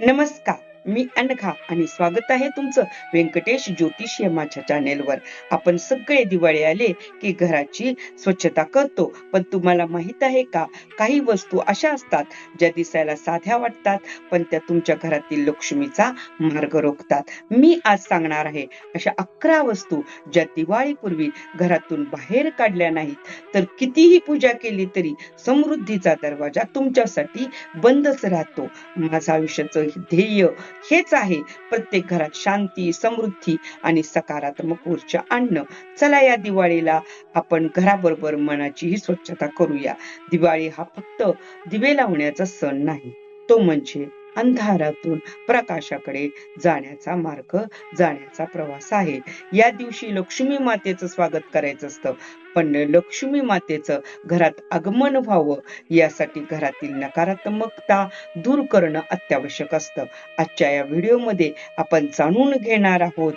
नमस्कार. मी अनघा आणि स्वागत आहे तुमचं व्यंकटेश ज्योतिष या माझ्या चॅनेलवर आपण सगळे दिवाळी आले की घराची स्वच्छता करतो पण तुम्हाला माहीत आहे का? काही वस्तू अशा असतात ज्या दिसायला साध्या वाटतात पण त्या तुमच्या घरातील लक्ष्मीचा मार्ग रोखतात. मी आज सांगणार आहे अशा अकरा वस्तू ज्या दिवाळीपूर्वी घरातून बाहेर काढल्या नाहीत. तर कितीही पूजा केली तरी समृद्धीचा दरवाजा तुमच्यासाठी बंदच राहतो. माझं आयुष्याचं ध्येय हेच आहे. प्रत्येक घरात शांती समृद्धी आणि सकारात्मक ऊर्जा आणणं. चला या दिवाळीला आपण घराबरोबर मनाचीही स्वच्छता करूया. दिवाळी हा फक्त दिवे लावण्याचा सण नाही. तो म्हणजे अंधारातून प्रकाशाकडे जाण्याचा मार्ग जाण्याचा प्रवास आहे. या दिवशी लक्ष्मी मातेचं स्वागत करायचं असतं. पण लक्ष्मी मातेचं घरात आगमन व्हावं यासाठी घरातील नकारात्मकता दूर करणं अत्यावश्यक असतं. आजच्या या व्हिडिओमध्ये आपण जाणून घेणार आहोत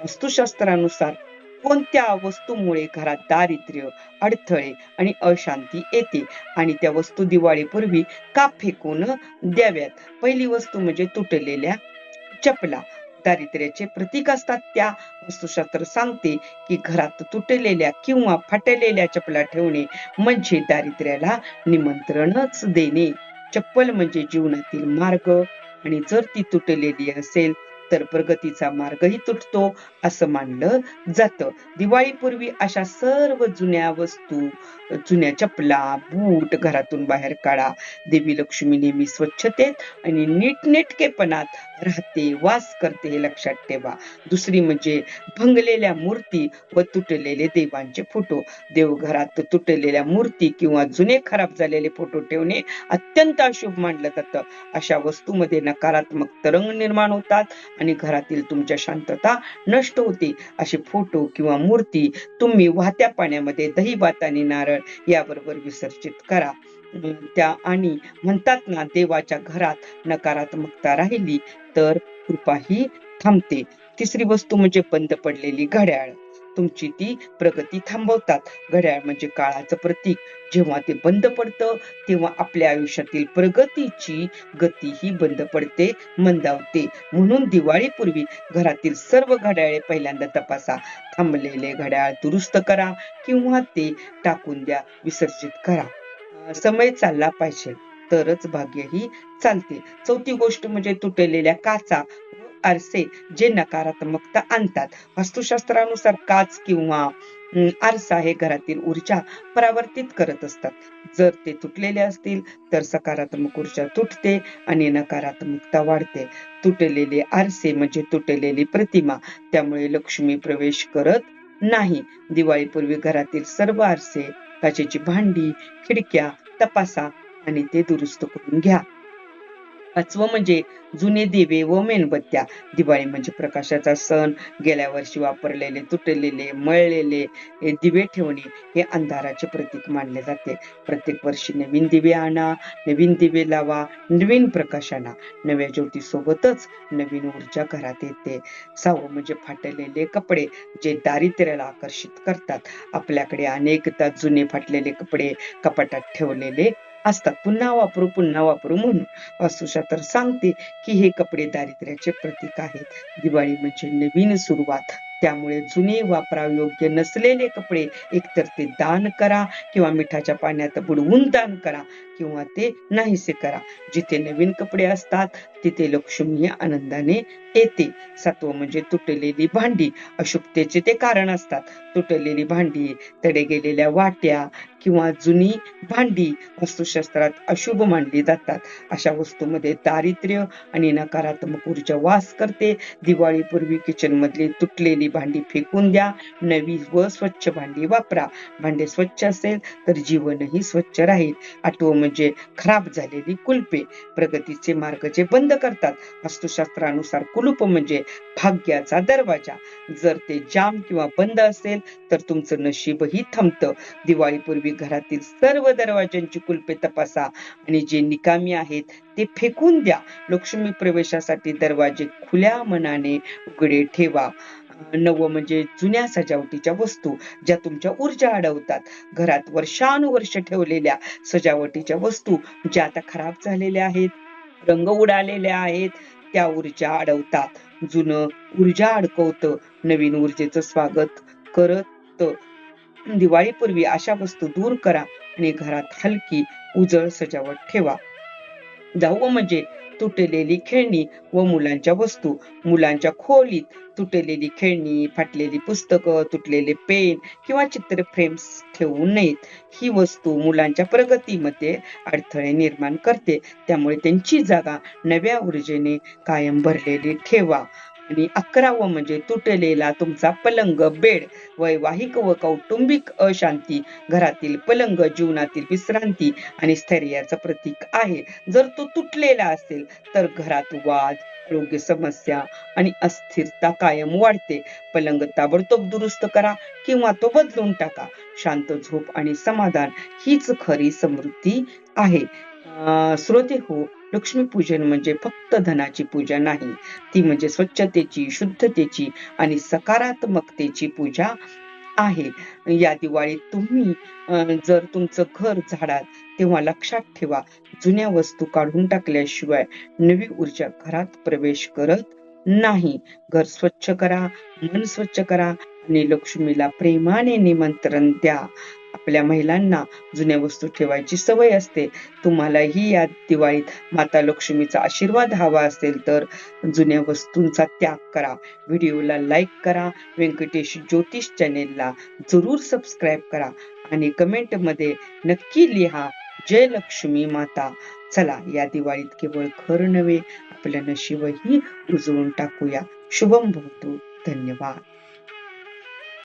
वास्तुशास्त्रानुसार कोणत्या वस्तूमुळे घरात दारिद्र्य अडथळे आणि अशांती येते? आणि त्या वस्तू दिवाळीपूर्वी का फेकून द्याव्यात? पहिली वस्तू म्हणजे तुटलेल्या चपला. दारिद्र्याचे प्रतीक असतात त्या. वस्तुशास्त्र सांगते की घरात तुटलेल्या किंवा फाटलेल्या चपला ठेवणे म्हणजे दारिद्र्याला निमंत्रणच देणे. चप्पल म्हणजे जीवनातील मार्ग. आणि जर ती तुटलेली असेल तर प्रगतीचा मार्गही तुटतो असं मानलं जातं. दिवाळीपूर्वी अशा सर्व जुन्या वस्तू जुन्या चपला बूट घरातून बाहेर काढा. देवी लक्ष्मी नेहमी स्वच्छतेत आणि नीटनेटकेपणात राहते वास करते हे लक्षात ठेवा. दुसरी म्हणजे भंगलेल्या मूर्ती व तुटलेले देवांचे फोटो. देवघरात तुटलेल्या मूर्ती किंवा जुने खराब झालेले फोटो ठेवणे अत्यंत अशुभ मानलं जातं. अशा वस्तूमध्ये नकारात्मक तरंग निर्माण होतात आणि घरातील तुमच्या शांतता नष्ट होते. असे फोटो किंवा मूर्ती तुम्ही वाहत्या पाण्यामध्ये दही भात आणि नारळ याबरोबर विसर्जित करा. त्या आणि म्हणतात ना देवाच्या घरात नकारात्मकता राहिली तर कृपाही थांबते. तिसरी वस्तू म्हणजे बंद पडलेली घड्याळ. तुमची ती प्रगती थांबवतात. घड्याळ म्हणजे काळाचं प्रतीक. जेव्हा ते बंद पडतं तेव्हा आपल्या आयुष्यातील प्रगतीची गती ही बंद पडते मंदावते. म्हणून दिवाळीपूर्वी घरातील सर्व घड्याळे पहिल्यांदा तपासा. थांबलेले घड्याळ दुरुस्त करा किंवा ते टाकून द्या विसर्जित करा. समय चालला पाहिजे. तरच भाग्यही चालते. चौथी गोष्ट म्हणजे तुटलेल्या काचा. आरसे जे नकारात्मकता आणतात. वास्तुशास्त्रानुसार काच किंवा आरसा हे घरातील ऊर्जा परावर्तित करत असतात. जर ते तुटलेले असतील तर सकारात्मक ऊर्जा तुटते आणि नकारात्मकता वाढते. तुटलेले आरसे म्हणजे तुटलेली प्रतिमा. त्यामुळे लक्ष्मी प्रवेश करत नाही. दिवाळीपूर्वी घरातील सर्व आरसे काचेची भांडी खिडक्या तपासा आणि ते दुरुस्त करून घ्या. पाचवं म्हणजे जुने दिवे व मेणबत्त्या. दिवाळी म्हणजे प्रकाशाचा सण गेल्या वर्षी वापरलेले तुटलेले मळलेले दिवे ठेवणे हे अंधाराचे प्रतीक मानले जाते. प्रत्येक वर्षी नवीन दिवे आणा नवीन दिवे लावा नवीन प्रकाश आणा. नव्या ज्योतीसोबतच नवीन ऊर्जा घरात येते. सहावं म्हणजे फाटलेले कपडे जे दारिद्र्याला आकर्षित करतात. आपल्याकडे अनेकदा जुने फाटलेले कपडे कपाटात ठेवलेले असतात पुन्हा वापरू पुन्हा वापरू म्हणून. वास्तुशास्त्र सांगते की हे कपडे दारिद्र्याचे प्रतीक आहेत. दिवाळी म्हणजे नवीन सुरुवात. त्यामुळे जुने वापरायोग्य नसलेले कपडे एकतर ते दान करा किंवा मिठाच्या पाण्यात बुडवून दान करा किंवा ते नाहीसे करा. जिथे नवीन कपडे असतात तिथे लक्ष्मी आनंदाने येते. सातवं म्हणजे तुटलेली भांडी. अशुभतेचे ते कारण असतात. तुटलेली भांडी तडे गेलेल्या वाट्या किंवा जुनी भांडी वास्तुशास्त्रात अशुभ मानली जातात. अशा वस्तूमध्ये दारिद्र्य आणि नकारात्मक ऊर्जा वास करते. दिवाळीपूर्वी किचन मधली तुटलेली भांडी फेकून द्या. नवी व स्वच्छ भांडी वापरा. भांडे स्वच्छ असेल तर जीवनही स्वच्छ राहील. आठवं म्हणजे खराब झालेली कुलपे. प्रगतीचे मार्ग जे बंद करतात. वास्तुशास्त्रानुसार कुलूप म्हणजे भाग्याचा दरवाजा. जर ते जाम किंवा बंद असेल तर तुमचं नशीबही थांबतं दिवाळीपूर्वी घरातील सर्व दरवाज्यांची कुलपे तपासा आणि जे निकामी आहेत ते फेकून द्या. लक्ष्मी प्रवेशासाठी दरवाजे खुल्या मनाने उघडे ठेवा. नवं म्हणजे जुन्या सजावटीच्या वस्तू ज्या तुमच्या ऊर्जा अडवतात. घरात वर्षानुवर्ष ठेवलेल्या सजावटीच्या वस्तू ज्या आता खराब झालेल्या आहेत रंग उडालेल्या आहेत त्या ऊर्जा अडवतात. जुनं ऊर्जा अडकवतं. नवीन ऊर्जेचं स्वागत करत. दिवाळीपूर्वी अशा वस्तू दूर करा आणि घरात हलकी उजळ सजावट ठेवा. दहावं म्हणजे तुटलेली खेळणी व मुलांच्या वस्तू. मुलांच्या खोलीत तुटलेली खेळणी फाटलेली पुस्तकं तुटलेले पेन किंवा चित्र फ्रेम्स ठेवू नयेत. ही वस्तू मुलांच्या प्रगतीमध्ये अडथळे निर्माण करते. त्यामुळे त्यांची जागा नव्या ऊर्जेने कायम भरलेली ठेवा. आणि अकरावं म्हणजे तुटलेला तुमचा पलंग बेड वैवाहिक व कौटुंबिक अशांती घरातील पलंग जीवनातील विश्रांती आणि स्थैर्याचं प्रतीक आहे. जर तो तुटलेला असेल तर घरात वाद आरोग्य समस्या आणि अस्थिरता कायम वाढते. पलंग ताबडतोब दुरुस्त करा किंवा तो बदलून टाका. शांत झोप आणि समाधान हीच खरी समृद्धी आहे. श्रोते हो लक्ष्मीपूजन म्हणजे फक्त धनाची पूजा नाही. ती म्हणजे स्वच्छतेची शुद्धतेची आणि सकारात्मकतेची पूजा आहे. या दिवाळीत तुम्ही जर तुमचं घर झाडात तेव्हा लक्षात ठेवा. जुन्या वस्तू काढून टाकल्याशिवाय नवी ऊर्जा घरात प्रवेश करत नाही. घर स्वच्छ करा मन स्वच्छ करा आणि लक्ष्मीला प्रेमाने निमंत्रण द्या. आपल्या महिलांना जुन्या वस्तू ठेवायची सवय असते. तुम्हालाही या दिवाळीत माता लक्ष्मीचा आशीर्वाद हवा असेल तर जुन्या वस्तूंचा त्याग करा. व्हिडिओला लाईक करा. व्यंकटेश ज्योतिष चॅनेलला जरूर सबस्क्राईब करा आणि कमेंटमध्ये नक्की लिहा जय लक्ष्मी माता. चला या दिवाळीत केवळ घर नव्हे आपल्या नशीबही उजळून टाकूया. शुभम भवतो धन्यवाद.